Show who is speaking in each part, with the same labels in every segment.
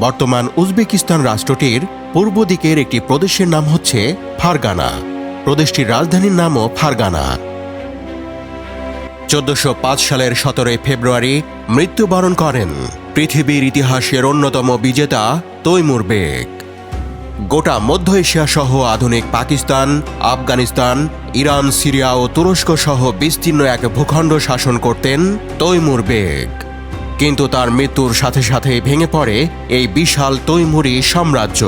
Speaker 1: বর্তমান উজবেকিস্তান রাষ্ট্রটির পূর্ব দিকের একটি প্রদেশের নাম হচ্ছে ফারগানা। প্রদেশটির রাজধানীর নামও ফারগানা। চোদ্দশো সালের সতেরোই ফেব্রুয়ারি মৃত্যুবরণ করেন পৃথিবীর ইতিহাসের অন্যতম বিজেতা তৈমুর বেগ। গোটা মধ্য এশিয়া সহ আধুনিক পাকিস্তান, আফগানিস্তান, ইরান, সিরিয়া ও তুরস্ক সহ বিস্তীর্ণ এক ভূখণ্ড শাসন করতেন তৈমুর বেগ। কিন্তু তার মৃত্যুর সাথে সাথে ভেঙে পড়ে এই বিশাল তৈমুরি সাম্রাজ্য।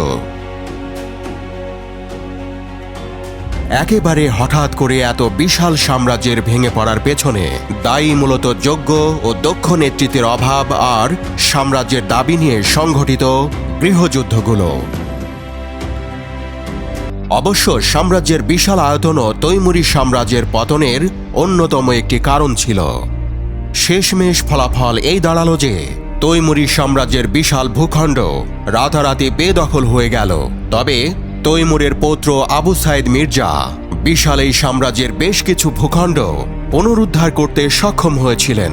Speaker 1: একেবারে হঠাৎ করে এত বিশাল সাম্রাজ্যের ভেঙে পড়ার পেছনে দায়ী মূলত যোগ্য ও দক্ষ নেতৃত্বের অভাব আর সাম্রাজ্যের দাবি নিয়ে সংঘটিত গৃহযুদ্ধগুলো। অবশ্য সাম্রাজ্যের বিশাল আয়তনও তৈমুরি সাম্রাজ্যের পতনের অন্যতম একটি কারণ ছিল। শেষমেশ ফলাফল এই দাঁড়াল যে তৈমুরি সাম্রাজ্যের বিশাল ভূখণ্ড রাতারাতি বেদখল হয়ে গেল। তবে তৈমুরের পৌত্র আবু সাইদ মির্জা বিশাল এই সাম্রাজ্যের বেশ কিছু ভূখণ্ড পুনরুদ্ধার করতে সক্ষম হয়েছিলেন।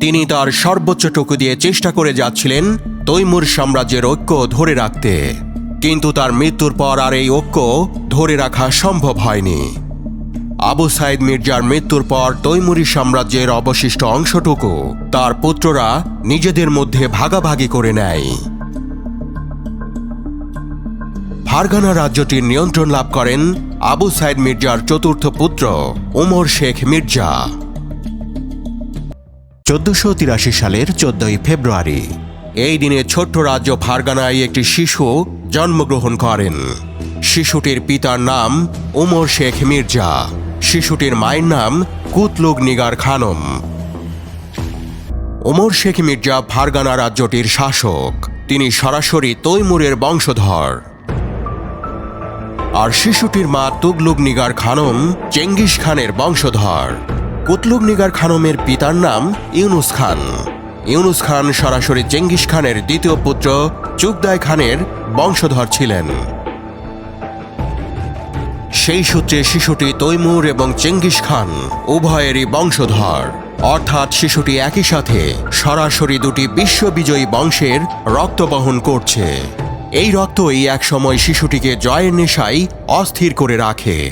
Speaker 1: তিনি তার সর্বোচ্চটুকু দিয়ে চেষ্টা করে যাচ্ছিলেন তৈমুর সাম্রাজ্যের ঐক্য ধরে রাখতে। কিন্তু তার মৃত্যুর পর আর এই ঐক্য ধরে রাখা সম্ভব হয়নি। আবু সাইদ মির্জার মৃত্যুর পর তৈমুরি সাম্রাজ্যের অবশিষ্ট অংশটুকু তার পুত্ররা নিজেদের মধ্যে ভাগাভাগি করে নেয়। ফারগানা রাজ্যটির নিয়ন্ত্রণ লাভ করেন আবু সাইদ মির্জার চতুর্থ পুত্র ওমর শেখ মির্জা। চোদ্দশো তিরাশি সালের চোদ্দই ফেব্রুয়ারি এই দিনে ছোট্ট রাজ্য ফারগানায় একটি শিশু জন্মগ্রহণ করেন। শিশুটির পিতার নাম ওমর শেখ মির্জা। শিশুটির মায়ের নাম কুতলুগ নিগার খানম। ওমর শেখ মির্জা ফারগানা রাজ্যটির শাসক। তিনি সরাসরি তৈমুরের বংশধর। আর শিশুটির মা তুগলুক নিগার খানম চেঙ্গিস খানের বংশধর। কুতলুক নিগার খানমের পিতার নাম ইউনুস খান। ইউনুস খান সরাসরি চেঙ্গিস খানের দ্বিতীয় পুত্র চুকদাই খানের বংশধর ছিলেন। সেই সূত্রে শিশুটি তৈমুর এবং চেঙ্গিস খান, উভয়েরই বংশধর। অর্থাৎ শিশুটি একই সাথে সরাসরি দুটি বিশ্ববিজয়ী বংশের রক্ত বহন করছে। এই রক্তই একসময় শিশুটিকে জয়ের নেশায় অস্থির করে রাখে।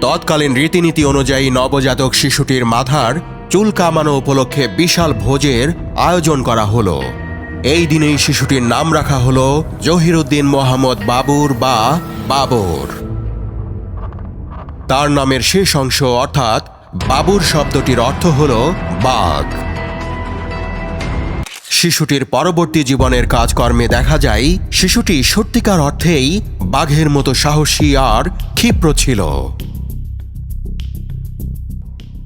Speaker 1: তৎকালীন রীতিনীতি অনুযায়ী নবজাতক শিশুটির মাথার চুল কামানো উপলক্ষে বিশাল ভোজের আয়োজন করা হলো। এই দিনেই শিশুটির নাম রাখা হলো জহিরুদ্দিন মোহাম্মদ বাবুর বা বাবর। তার নামের শেষ অংশ অর্থাৎ বাবুর শব্দটির অর্থ হল বাঘ। শিশুটির পরবর্তী জীবনের কাজকর্মে দেখা যায়, শিশুটি সত্যিকার অর্থেই বাঘের মতো সাহসী আর ক্ষিপ্র ছিল।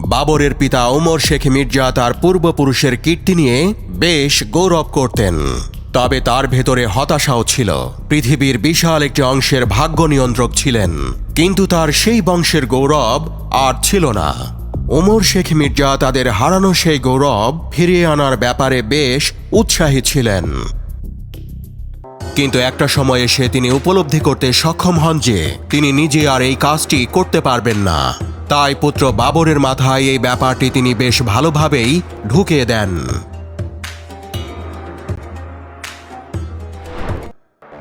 Speaker 1: বাবরের পিতা ওমর শেখ মির্জা তার পূর্বপুরুষের কীর্তি নিয়ে বেশ গৌরব করতেন। তবে তার ভেতরে হতাশাও ছিল। পৃথিবীর বিশাল একটি অংশের ভাগ্য নিয়ন্ত্রক ছিলেন। কিন্তু তার সেই বংশের গৌরব আর ছিল না। ওমর শেখ মির্জা তাদের হারানো সেই গৌরব ফিরিয়ে আনার ব্যাপারে বেশ উৎসাহী ছিলেন। কিন্তু একটা সময় এসে তিনি উপলব্ধি করতে সক্ষম হন যে, তিনি নিজে আর এই কাজটি করতে পারবেন না। তাই পুত্র বাবরের মাথায় এই ব্যাপারটি তিনি বেশ ভালোভাবেই ঢুকিয়ে দেন।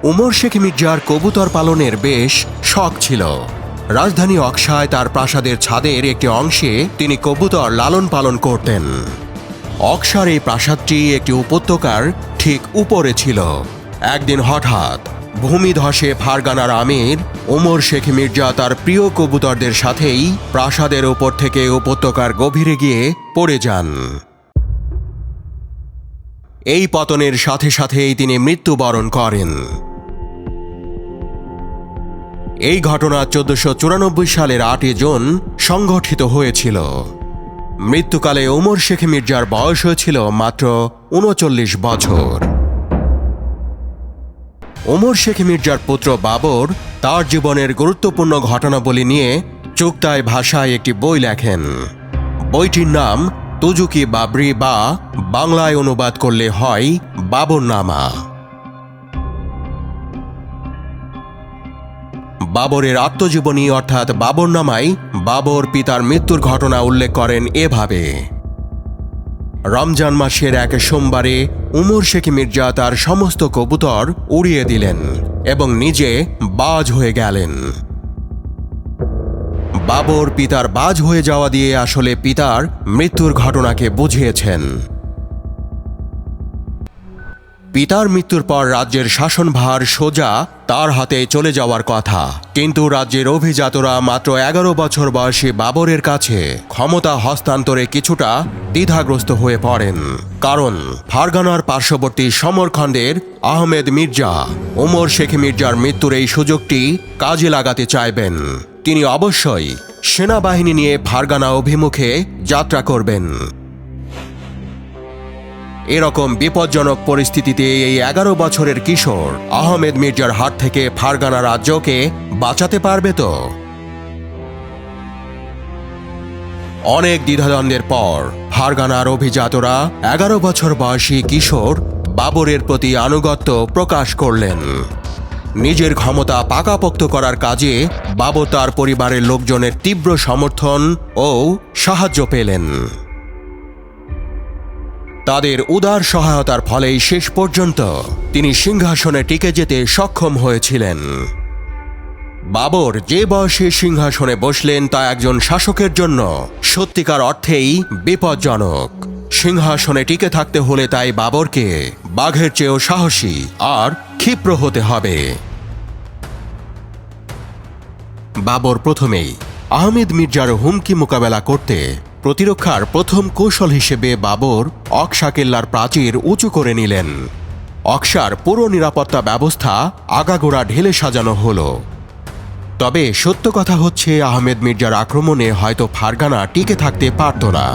Speaker 1: উমর শেখ মির্জার কবুতর পালনের বেশ শখ ছিল। রাজধানী অক্সায় তার প্রাসাদের ছাদের একটি অংশে তিনি কবুতর লালন পালন করতেন। অক্সার এই প্রাসাদটি একটি উপত্যকার ঠিক উপরে ছিল। একদিন হঠাৎ ভূমিধসে ফারগানার আমির, ওমর শেখ মির্জা তার প্রিয় কবুতরদের সাথেই প্রাসাদের ওপর থেকে উপত্যকার গভীরে গিয়ে পড়ে যান। এই পতনের সাথে সাথেই তিনি মৃত্যুবরণ করেন। এই ঘটনা চোদ্দশো চুরানব্বই সালের আটই জুন সংঘটিত হয়েছিল। মৃত্যুকালে ওমর শেখ মির্জার বয়স হয়েছিল মাত্র উনচল্লিশ বছর। ওমর শেখ মির্জার পুত্র বাবর তার জীবনের গুরুত্বপূর্ণ ঘটনাবলী নিয়ে চুক্তায় ভাষায় একটি বই লেখেন। বইটির নাম তুজুকি বাবরি বা বাংলায় অনুবাদ করলে হয় বাবরনামা। বাবরের আত্মজীবনী অর্থাৎ বাবর নামাই বাবর পিতার মৃত্যুর ঘটনা উল্লেখ করেন এভাবে। রমজান মাসের এক সোমবারে উমর শেখ মির্জা তার সমস্ত কবুতর উড়িয়ে দিলেন এবং নিজে বাজ হয়ে গেলেন। বাবর পিতার বাজ হয়ে যাওয়া দিয়ে আসলে পিতার মৃত্যুর ঘটনাকে বুঝিয়েছেন। পিতার মৃত্যুর পর রাজ্যের শাসনভার সোজা তার হাতে চলে যাওয়ার কথা। কিন্তু রাজ্যের অভিজাতরা মাত্র এগারো বছর বয়সী বাবরের কাছে ক্ষমতা হস্তান্তরে কিছুটা দ্বিধাগ্রস্ত হয়ে পড়েন। কারণ ফারগানার পার্শ্ববর্তী সমরখণ্ডের আহমেদ মির্জা, ওমর শেখ মির্জার মৃত্যুর এই সুযোগটি কাজে লাগাতে চাইবেন। তিনি অবশ্যই সেনাবাহিনী নিয়ে ফারগানা অভিমুখে যাত্রা করবেন। এরকম বিপজ্জনক পরিস্থিতিতে এই এগারো বছরের কিশোর আহমেদ মির্জার হাত থেকে ফারগানা রাজ্যকে বাঁচাতে পারবে তো? অনেক দ্বিধাদ্বন্দ্বের পর ফারগানার অভিজাতরা এগারো বছর বয়সী কিশোর বাবরের প্রতি আনুগত্য প্রকাশ করলেন। নিজের ক্ষমতা পাকাপোক্ত করার কাজে বাবর তার পরিবারের লোকজনের তীব্র সমর্থন ও সাহায্য পেলেন। তাদের উদার সহায়তার ফলেই শেষ পর্যন্ত তিনি সিংহাসনে টিকে যেতে সক্ষম হয়েছিলেন। বাবর যে বয়সে সিংহাসনে বসলেন তা একজন শাসকের জন্য সত্যিকার অর্থেই বিপজ্জনক। সিংহাসনে টিকে থাকতে হলে তাই বাবরকে বাঘের চেয়েও সাহসী আর ক্ষিপ্র হতে হবে। বাবর প্রথমেই আহমেদ মির্জার হুমকি মোকাবেলা করতে প্রতিরক্ষার প্রথম কৌশল হিসেবে বাবর অক্সা কেল্লার প্রাচীর উঁচু করে নিলেন। অক্সার পুরো নিরাপত্তা ব্যবস্থা আগাগোড়া ঢেলে সাজানো হলো। তবে সত্য কথা হচ্ছে, আহমেদ মির্জার আক্রমণে হয়তো ফারগানা টিকে থাকতে পারত না।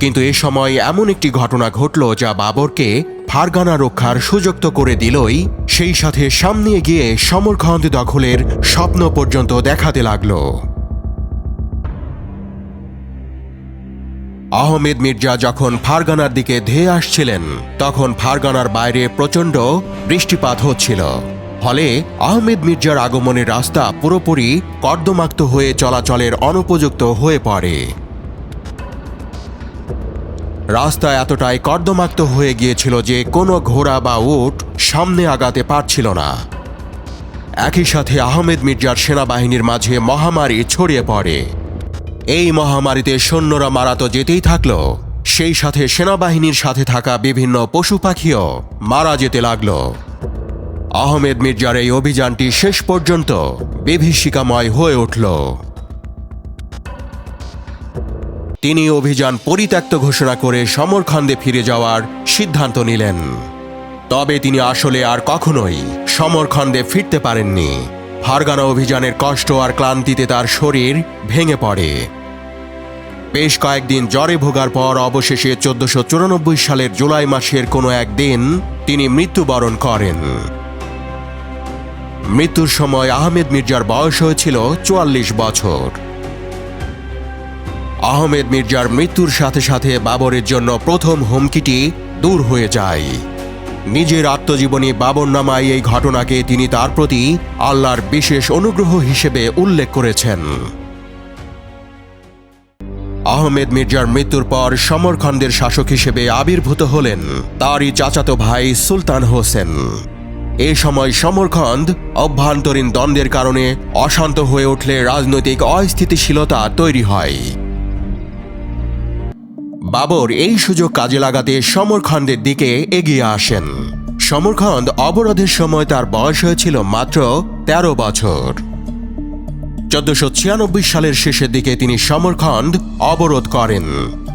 Speaker 1: কিন্তু এ সময় এমন একটি ঘটনা ঘটল যা বাবরকে ফারগানা রক্ষার সুযোগ তো করে দিলই, সেই সাথে সামনে গিয়ে সমরখন্দ দখলের স্বপ্ন পর্যন্ত দেখাতে লাগল। আহমেদ মির্জা যখন ফারগানার দিকে ধেয়ে আসছিলেন, তখন ফারগানার বাইরে প্রচণ্ড বৃষ্টিপাত হচ্ছিল। ফলে আহমেদ মির্জার আগমনের রাস্তা পুরোপুরি কর্দমাক্ত হয়ে চলাচলের অনুপযুক্ত হয়ে পড়ে। রাস্তা এতটাই কর্দমাক্ত হয়ে গিয়েছিল যে কোনো ঘোড়া বা উট সামনে আগাতে পারছিল না। একই সাথে আহমেদ মির্জার সেনাবাহিনীর মাঝে মহামারী ছড়িয়ে পড়ে। এই মহামারীতে সৈন্যরা মারা তো যেতেই থাকল। সেই সাথে সেনাবাহিনীর সাথে থাকা বিভিন্ন পশু পাখিও মারা যেতে লাগল। আহমেদ মির্জার এই অভিযানটি শেষ পর্যন্ত বিভীষিকাময় হয়ে উঠল। তিনি অভিযান পরিত্যক্ত ঘোষণা করে সমরখন্দে ফিরে যাওয়ার সিদ্ধান্ত নিলেন। তবে তিনি আসলে আর কখনোই সমরখন্দে ফিরতে পারেননি। ফারগানা অভিযানের কষ্ট আর ক্লান্তিতে তার শরীর ভেঙে পড়ে। বেশ কয়েকদিন জ্বরে ভোগার পর অবশেষে চোদ্দশো চুরানব্বই সালের জুলাই মাসের কোনো একদিন তিনি মৃত্যুবরণ করেন। মৃত্যুর সময় আহমেদ মির্জার বয়স হয়েছিল চুয়াল্লিশ বছর। আহমেদ মির্জার মৃত্যুর সাথে সাথে বাবরের জন্য প্রথম হুমকিটি দূর হয়ে যায়। নিজের আত্মজীবনী বাবর নামায় এই ঘটনাকে তিনি তার প্রতি আল্লাহর বিশেষ অনুগ্রহ হিসেবে উল্লেখ করেছেন। আহমেদ মির্জার মৃত্যুর পর সমরখণ্ডের শাসক হিসেবে আবির্ভূত হলেন তারই চাচাতো ভাই সুলতান হোসেন। এ সময় সমরখন্দ অভ্যন্তরীণ দ্বন্দ্বের কারণে অশান্ত হয়ে উঠলে রাজনৈতিক অস্থিতিশীলতা তৈরি হয়। বাবর এই সুযোগ কাজে লাগাতে সমরখন্দের দিকে এগিয়ে আসেন। সমরখন্দ অবরোধের সময় তার বয়স হয়েছিল মাত্র ১৩ বছর। চোদ্দশো ছিয়ানব্বই সালের শেষের দিকে তিনি সমরখন্দ অবরোধ করেন।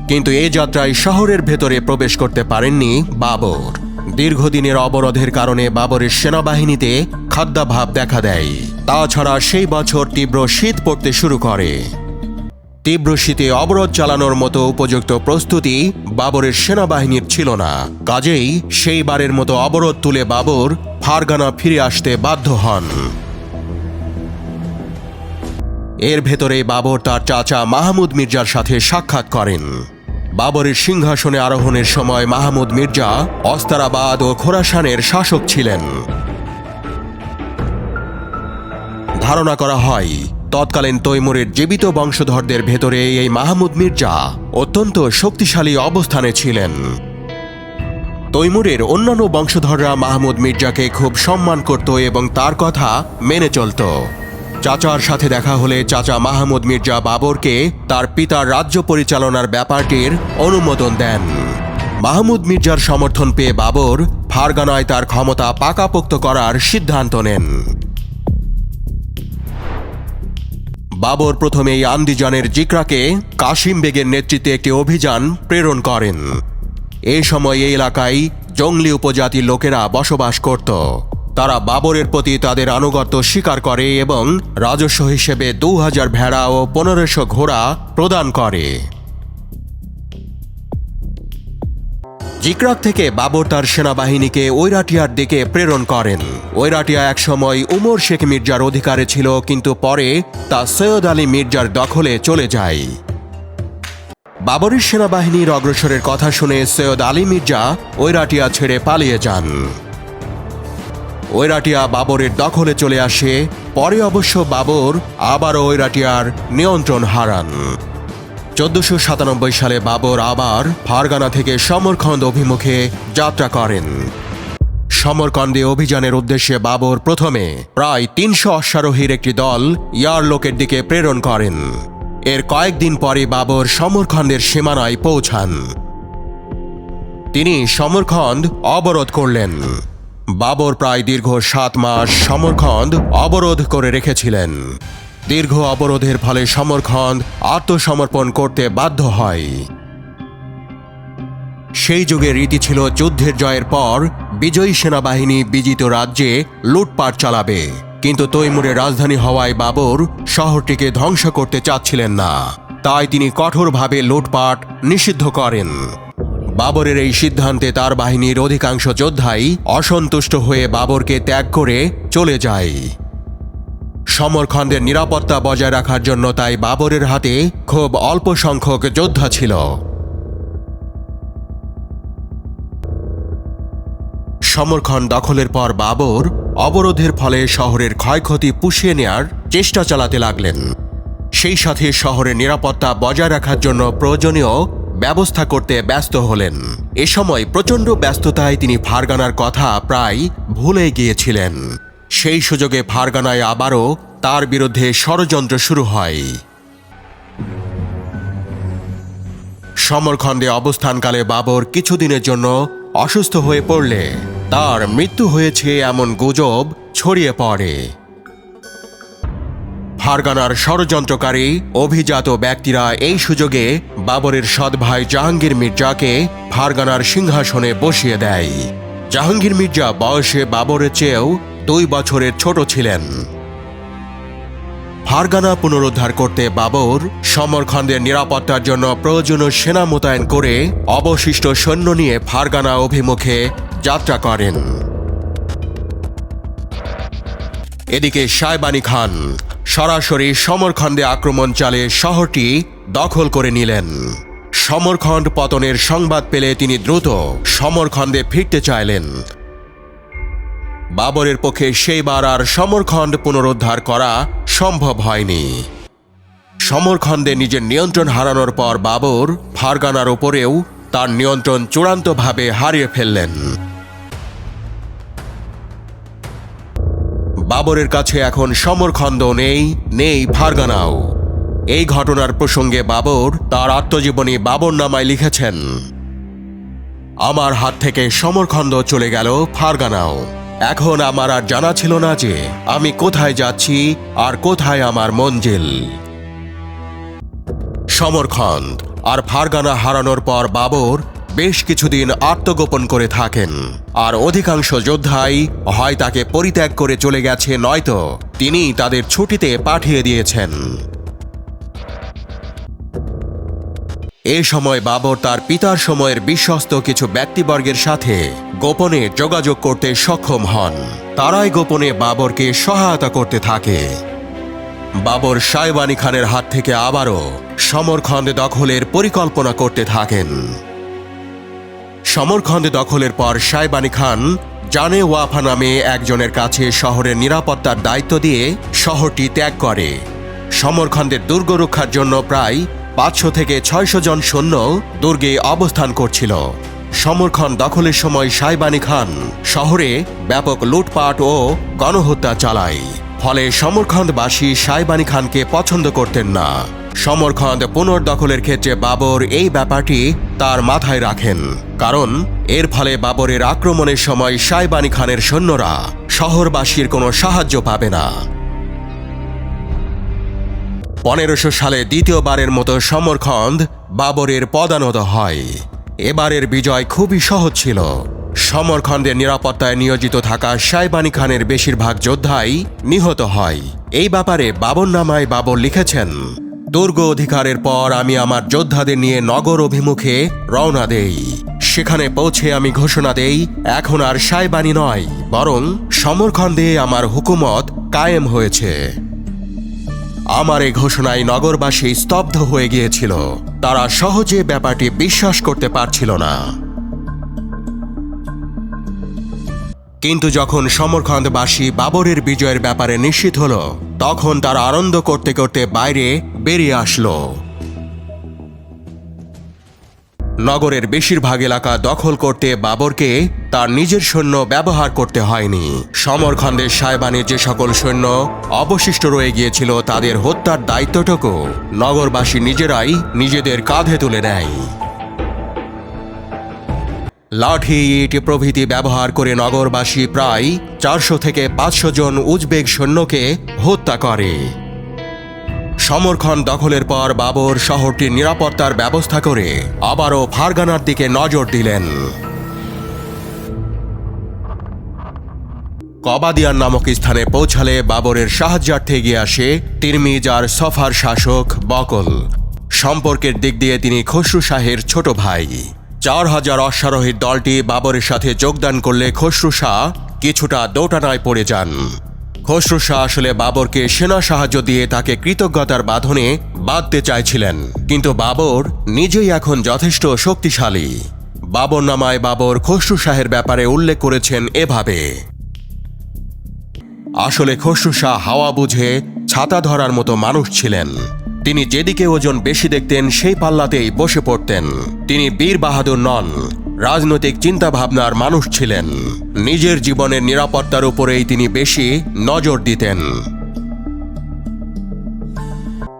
Speaker 1: কিন্তু এ যাত্রায় শহরের ভেতরে প্রবেশ করতে পারেননি বাবর। দীর্ঘদিনের অবরোধের কারণে বাবরের সেনাবাহিনীতে খাদ্যাভাব দেখা দেয়। তাছাড়া সেই বছর তীব্র শীত পড়তে শুরু করে। তীব্র শীতে অবরোধ চালানোর মতো উপযুক্ত প্রস্তুতি বাবরের সেনাবাহিনীর ছিল না। কাজেই সেইবারের মতো অবরোধ তুলে বাবর ফারগানা ফিরে আসতে বাধ্য হন। এর ভেতরে বাবর তার চাচা মাহমুদ মির্জার সাথে সাক্ষাৎ করেন। বাবরের সিংহাসনে আরোহণের সময় মাহমুদ মির্জা অস্তারাবাদ ও খোরাসানের শাসক ছিলেন। ধারণা করা হয় তৎকালীন তৈমুরের জীবিত বংশধরদের ভেতরে এই মাহমুদ মির্জা অত্যন্ত শক্তিশালী অবস্থানে ছিলেন। তৈমুরের অন্যান্য বংশধররা মাহমুদ মির্জাকে খুব সম্মান করত এবং তার কথা মেনে চলত। চাচার সাথে দেখা হলে চাচা মাহমুদ মির্জা বাবরকে তার পিতার রাজ্য পরিচালনার ব্যাপারটির অনুমোদন দেন। মাহমুদ মির্জার সমর্থন পেয়ে বাবর ফারগানায় তার ক্ষমতা পাকাপোক্ত করার সিদ্ধান্ত নেন। বাবর প্রথমে এই আন্দিজানের জিকরাকে কাশিম বেগের নেতৃত্বে একটি অভিযান প্রেরণ করেন। এ সময় এই এলাকায় জঙ্গলি উপজাতির লোকেরা বসবাস করত। তারা বাবরের প্রতি তাদের আনুগত্য স্বীকার করে এবং রাজস্ব হিসেবে দু হাজার ভেড়া ও পনেরোশো ঘোড়া প্রদান করে। জিকরাক থেকে বাবর তার সেনাবাহিনীকে ওইরাটিয়ার দিকে প্রেরণ করেন। ওইরাটিয়া একসময় উমর শেখ মির্জার অধিকারে ছিল, কিন্তু পরে তা সৈয়দ আলী মির্জার দখলে চলে যায়। বাবরের সেনাবাহিনীর অগ্রসরের কথা শুনে সৈয়দ আলী মির্জা ওইরাটিয়া ছেড়ে পালিয়ে যান। ওইরাটিয়া বাবরের দখলে চলে আসে, পরে অবশ্য বাবর আবারও ওইরাটিয়ার নিয়ন্ত্রণ হারান। চোদ্দশো সাতানব্বই সালে বাবর আবার ফারগানা থেকে সমরখন্দ অভিমুখে যাত্রা করেন। সমরকন্দে অভিযানের উদ্দেশ্যে বাবর প্রথমে প্রায় তিনশো অশ্বারোহীর একটি দল ইয়ারলোকের দিকে প্রেরণ করেন। এর কয়েকদিন পরে বাবর সমরখন্দের সীমানায় পৌঁছান। তিনি সমরখন্দ অবরোধ করলেন। বাবর প্রায় দীর্ঘ সাত মাস সমরখন্দ অবরোধ করে রেখেছিলেন। দীর্ঘ অবরোধের ফলে সমরখন্দ আত্মসমর্পণ করতে বাধ্য হয়। সেই যুগে রীতি ছিল যুদ্ধের জয়ের পর বিজয়ী সেনাবাহিনী বিজিত রাজ্যে লুটপাট চালাবে। কিন্তু তৈমুরের রাজধানী হওয়ায় বাবর শহরটিকে ধ্বংস করতে চাচ্ছিলেন না। তাই তিনি কঠোরভাবে লুটপাট নিষিদ্ধ করেন। বাবরের এই সিদ্ধান্তে তার বাহিনীর অধিকাংশ যোদ্ধাই অসন্তুষ্ট হয়ে বাবরকে ত্যাগ করে চলে যায়। সমরখন্দের নিরাপত্তা বজায় রাখার জন্য তাই বাবরের হাতে খুব অল্প সংখ্যক যোদ্ধা ছিল। সমরখন্দ দখলের পর বাবর অবরোধের ফলে শহরের ক্ষয়ক্ষতি পুষিয়ে নেয়ার চেষ্টা চালাতে লাগলেন। সেই সাথে শহরের নিরাপত্তা বজায় রাখার জন্য প্রয়োজনীয় ব্যবস্থা করতে ব্যস্ত হলেন। এ সময় প্রচণ্ড ব্যস্ততায় তিনি ফারগানার কথা প্রায় ভুলে গিয়েছিলেন। সেই সুযোগে ফারগানায় আবারও তার বিরুদ্ধে ষড়যন্ত্র শুরু হয়। সমরখণ্ডে অবস্থানকালে বাবর কিছুদিনের জন্য অসুস্থ হয়ে পড়লে তার মৃত্যু হয়েছে এমন গুজব ছড়িয়ে পড়ে। ফারগানার ষড়যন্ত্রকারী, অভিজাত ব্যক্তিরা এই সুযোগে বাবরের সৎ ভাই জাহাঙ্গীর মির্জাকে ফারগানার সিংহাসনে বসিয়ে দেয়। জাহাঙ্গীর মির্জা বয়সে বাবরের চেয়েও দুই বছরের ছোট ছিলেন। ফারগানা পুনরুদ্ধার করতে বাবর সমরখন্দের নিরাপত্তার জন্য প্রয়োজনীয় সেনা মোতায়েন করে অবশিষ্ট সৈন্য নিয়ে ফারগানা অভিমুখে যাত্রা করেন। এদিকে সাইবানি খান সরাসরি সমরখণ্ডে আক্রমণ চালিয়ে শহরটি দখল করে নিলেন। সমরখণ্ড পতনের সংবাদ পেলে তিনি দ্রুত সমরখণ্ডে ফিরতে চাইলেন। বাবরের পক্ষে সেইবার আর সমরখণ্ড পুনরুদ্ধার করা সম্ভব হয়নি। সমরখণ্ডে নিজের নিয়ন্ত্রণ হারানোর পর বাবর ফারগানার ওপরেও তার নিয়ন্ত্রণ চূড়ান্তভাবে হারিয়ে ফেললেন। বাবরের কাছে এখন সমরখণ্ড নেই নেই ফারগানাও। এই ঘটনার প্রসঙ্গে বাবর তার আত্মজীবনী বাবর নামায় লিখেছেন, আমার হাত থেকে সমরখণ্ড চলে গেল ফারগানাও। এখন আমার আর জানা ছিল না যে আমি কোথায় যাচ্ছি আর কোথায় আমার মঞ্জিল। সমরখন্দ আর ফারগানা হারানোর পর বাবর বেশ কিছুদিন আত্মগোপন করে থাকেন। আর অধিকাংশ যোদ্ধাই হয় তাকে পরিত্যাগ করে চলে গেছে, নয়তো তিনি তাদের ছুটিতে পাঠিয়ে দিয়েছেন। এ সময় বাবর তার পিতার সময়ের বিশ্বস্ত কিছু ব্যক্তিবর্গের সাথে গোপনে যোগাযোগ করতে সক্ষম হন। তারাই গোপনে বাবরকে সহায়তা করতে থাকে। বাবর সাইবানি খানের হাত থেকে আবারও সমরখন্দ দখলের পরিকল্পনা করতে থাকেন। সমরখন্দ দখলের পর সাইবানি খান জানে ওয়াফা নামে একজনের কাছে শহরের নিরাপত্তার দায়িত্ব দিয়ে শহরটি ত্যাগ করে। সমরখন্দের দুর্গ রক্ষার জন্য প্রায় পাঁচশো থেকে ছয়শো জন সৈন্য দুর্গে অবস্থান করছিল। সমরখন দখলের সময় সাইবানি খান শহরে ব্যাপক লুটপাট ও গণহত্যা চালায়। ফলে সমরখন্দবাসী সাইবানি খানকে পছন্দ করতেন না। সমরখন্দ পুনর্দখলের ক্ষেত্রে বাবর এই ব্যাপারটি তার মাথায় রাখেন। কারণ এর ফলে বাবরের আক্রমণের সময় সাইবানি খানের সৈন্যরা শহরবাসীর কোনো সাহায্য পাবে না। পনেরোশো সালে দ্বিতীয়বারের মতো সমরখন্দ বাবরের পদানত হয়। এবারের বিজয় খুবই সহজ ছিল। সমরখন্দের নিরাপত্তায় নিয়োজিত থাকা সাইবানি খানের বেশিরভাগ যোদ্ধাই নিহত হয়। এই ব্যাপারে বাবর নামায় বাবর লিখেছেন, দুর্গ অধিকারের পর আমি আমার যোদ্ধাদের নিয়ে নগর অভিমুখে রওনা দেই। সেখানে পৌঁছে আমি ঘোষণা দেই, এখন আর সাইবানি নয়, বরং সমরখন্দে আমার হুকুমত কায়েম হয়েছে। আমার এই ঘোষণায় নগরবাসী স্তব্ধ হয়ে গিয়েছিল। তারা সহজে ব্যাপারটি বিশ্বাস করতে পারছিল না। কিন্তু যখন সমরখন্দবাসী বাবরের বিজয়ের ব্যাপারে নিশ্চিত হল, তখন তারা আনন্দ করতে করতে বাইরে বেরিয়ে আসলো। নগরের বেশিরভাগ এলাকা দখল করতে বাবরকে তার নিজের সৈন্য ব্যবহার করতে হয়নি। সমরখন্দের সাহেবানের যে সকল সৈন্য অবশিষ্ট রয়ে গিয়েছিল, তাদের হত্যার দায়িত্বটুকু নগরবাসী নিজেরাই নিজেদের কাঁধে তুলে নেয়। লাঠি, ইট প্রভৃতি ব্যবহার করে নগরবাসী প্রায় চারশো থেকে পাঁচশো জন উজবেক সৈন্যকে হত্যা করে। সমরখন দখলের পর বাবর শহরটির নিরাপত্তার ব্যবস্থা করে আবারও ফারগানার দিকে নজর দিলেন। কবাদিয়ান নামক স্থানে পৌঁছালে বাবরের সাহায্যার্থে এগিয়ে আসে তিরমিজ আর সফার শাসক বকল। সম্পর্কের দিক দিয়ে তিনি খসরু শাহের ছোট ভাই। চার হাজার অশ্বারোহীর দলটি বাবরের সাথে যোগদান করলে খসরু শাহ কিছুটা দোটানায় পড়ে যান। খসরু শাহ আসলে বাবরকে সেনা সাহায্য দিয়ে তাকে কৃতজ্ঞতার বাঁধনে বাঁধতে চাইছিলেন। কিন্তু বাবর নিজেই এখন যথেষ্ট শক্তিশালী। বাবর নামায় বাবর খসরু শাহের ব্যাপারে উল্লেখ করেছেন এভাবে। আসলে খসরু শাহ হাওয়া বুঝে ছাতা ধরার মতো মানুষ ছিলেন। তিনি যেদিকে ওজন বেশি দেখতেন, সেই পাল্লাতেই বসে পড়তেন। তিনি বীর বাহাদুর নন রাজনৈতিক চিন্তাভাবনার মানুষ ছিলেন। নিজের জীবনের নিরাপত্তার উপরেই তিনি বেশি নজর দিতেন।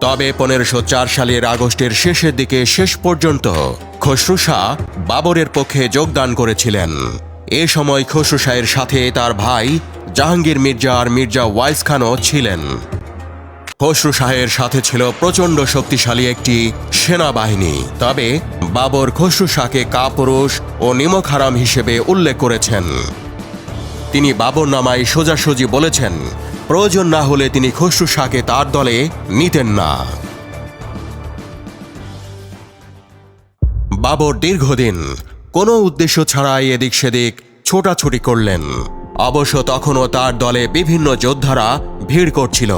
Speaker 1: তবে পনেরোশো চার সালের আগস্টের শেষের দিকে শেষ পর্যন্ত খসরু শাহ বাবরের পক্ষে যোগদান করেছিলেন। এ সময় খসরু শাহের সাথে তার ভাই জাহাঙ্গীর মির্জা আর মির্জা ওয়াইস খানও ছিলেন। খসরু শাহের সাথে ছিল প্রচণ্ড শক্তিশালী একটি সেনাবাহিনী। তবে বাবর খসরু শাহকে কাপুরুষ ও নিমক হারাম হিসেবে উল্লেখ করেছেন। তিনি বাবর নামায় সোজাসুজি বলেছেন, প্রয়োজন না হলে তিনি খসরু শাহকে তার দলে নিতেন না। বাবর দীর্ঘদিন কোনো উদ্দেশ্য ছাড়াই এদিক সেদিক ছোটাছুটি করলেন। অবশ্য তখনও তার দলে বিভিন্ন যোদ্ধারা ভিড় করছিল।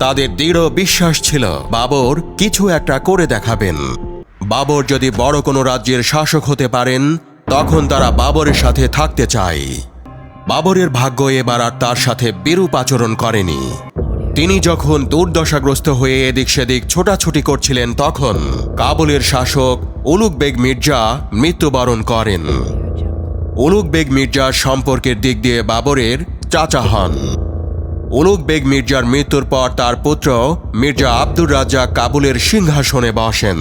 Speaker 1: তাদের দৃঢ় বিশ্বাস ছিল, বাবর কিছু একটা করে দেখাবেন। বাবর যদি বড় কোনো রাজ্যের শাসক হতে পারেন, তখন তারা বাবরের সাথে থাকতে চায়। বাবরের ভাগ্য এবার আর তার সাথে বিরূপ আচরণ করেনি। তিনি যখন দুর্দশাগ্রস্ত হয়ে এদিক সেদিক ছোটাছুটি করছিলেন, তখন কাবুলের শাসক উলুক বেগ মির্জা মৃত্যুবরণ করেন। উলুক বেগ মির্জার সম্পর্কের দিক দিয়ে বাবরের চাচা হন। উলুক বেগ মির্জার মৃত্যুর পর তার পুত্র মির্জা আব্দুর রাজ্জাক কাবুলের সিংহাসনে বসেন।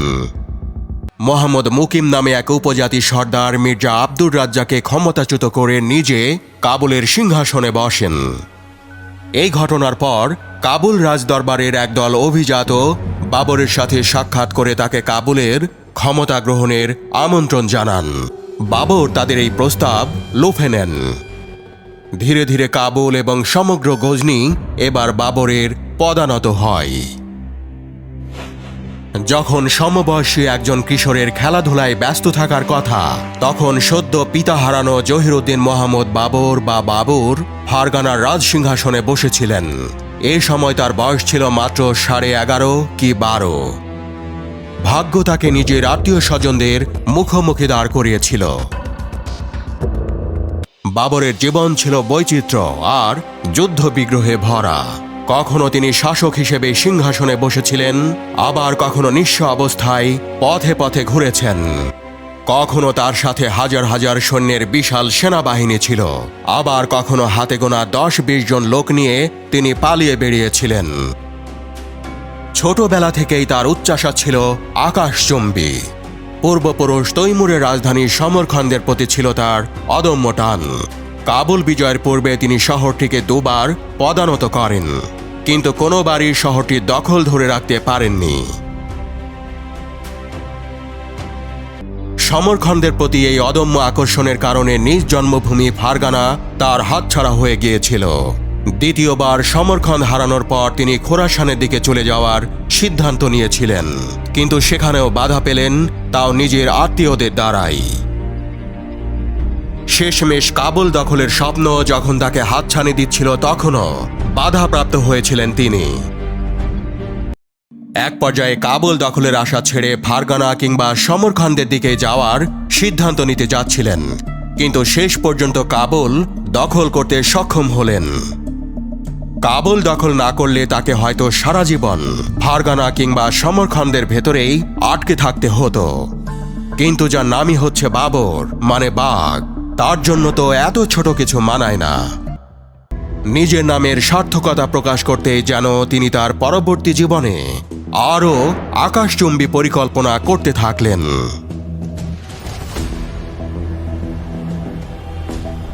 Speaker 1: মোহাম্মদ মুকিম নামে এক উপজাতি সর্দার মির্জা আব্দুর রাজ্জাকে ক্ষমতাচ্যুত করে নিজে কাবুলের সিংহাসনে বসেন। এই ঘটনার পর কাবুল রাজদরবারের একদল অভিজাত বাবরের সাথে সাক্ষাৎ করে তাকে কাবুলের ক্ষমতা গ্রহণের আমন্ত্রণ জানান। বাবর তাদের এই প্রস্তাব লুফে নেন। ধীরে ধীরে কাবুল এবং সমগ্র গজনি এবার বাবরের পদানত হয়। যখন সমবয়সী একজন কিশোরের খেলাধুলায় ব্যস্ত থাকার কথা, তখন সদ্য পিতা হারানো জহিরুদ্দিন মোহাম্মদ বাবর বা বাবুর ফারগানার রাজসিংহাসনে বসেছিলেন। এ সময় তার বয়স ছিল মাত্র সাড়ে এগারো কি বারো। ভাগ্য তাকে নিজের আত্মীয় স্বজনদের মুখোমুখি দাঁড় করিয়েছিল। বাবরের জীবন ছিল বৈচিত্র্য আর যুদ্ধবিগ্রহে ভরা। কখনো তিনি শাসক হিসেবে সিংহাসনে বসেছিলেন, আবার কখনো নিঃস্ব অবস্থায় পথে পথে ঘুরেছেন। কখনো তার সাথে হাজার হাজার সৈন্যের বিশাল সেনাবাহিনী ছিল, আবার কখনো হাতে গোনা দশ বিশ জন লোক নিয়ে তিনি পালিয়ে বেরিয়েছিলেন। ছোটবেলা থেকেই তার উচ্চাসা ছিল আকাশচুম্বী। পূর্বপুরুষ তৈমুরের রাজধানী সমরখন্দের প্রতি ছিল তার অদম্য টান। কাবুল বিজয়ের পূর্বে তিনি শহরটিকে দুবার পদানত করেন, কিন্তু কোনোবারই শহরটি দখল ধরে রাখতে পারেননি। সমরখন্দের প্রতি এই অদম্য আকর্ষণের কারণে নিজ জন্মভূমি ফারগানা তার হাতছাড়া হয়ে গিয়েছিল। দ্বিতীয়বার সমরখন্দ হারানোর পর তিনি খোরাসানের দিকে চলে যাওয়ার সিদ্ধান্ত নিয়েছিলেন। কিন্তু সেখানেও বাধা পেলেন তাও নিজের আত্মীয়দের দ্বারাই। শেষমেশ কাবুল দখলের স্বপ্ন যখন তাকে হাতছানি দিচ্ছিল, তখনও বাধাপ্রাপ্ত হয়েছিলেন তিনি। এক পর্যায়ে কাবুল দখলের আশা ছেড়ে ফারগানা কিংবা সমরখন্দের দিকে যাওয়ার সিদ্ধান্ত নিতে যাচ্ছিলেন। কিন্তু শেষ পর্যন্ত কাবুল দখল করতে সক্ষম হলেন। কাবুল দখল না করলে তাকে হয়তো সারা জীবন ফারগানা কিংবা সমরখন্দের ভেতরেই আটকে থাকতে হতো। কিন্তু যার নামই হচ্ছে বাবর মানে বাঘ, তার জন্য তো এত ছোট কিছু মানায় না। নিজের নামের সার্থকতা প্রকাশ করতে যেন তিনি তার পরবর্তী জীবনে আরও আকাশচুম্বী পরিকল্পনা করতে থাকলেন।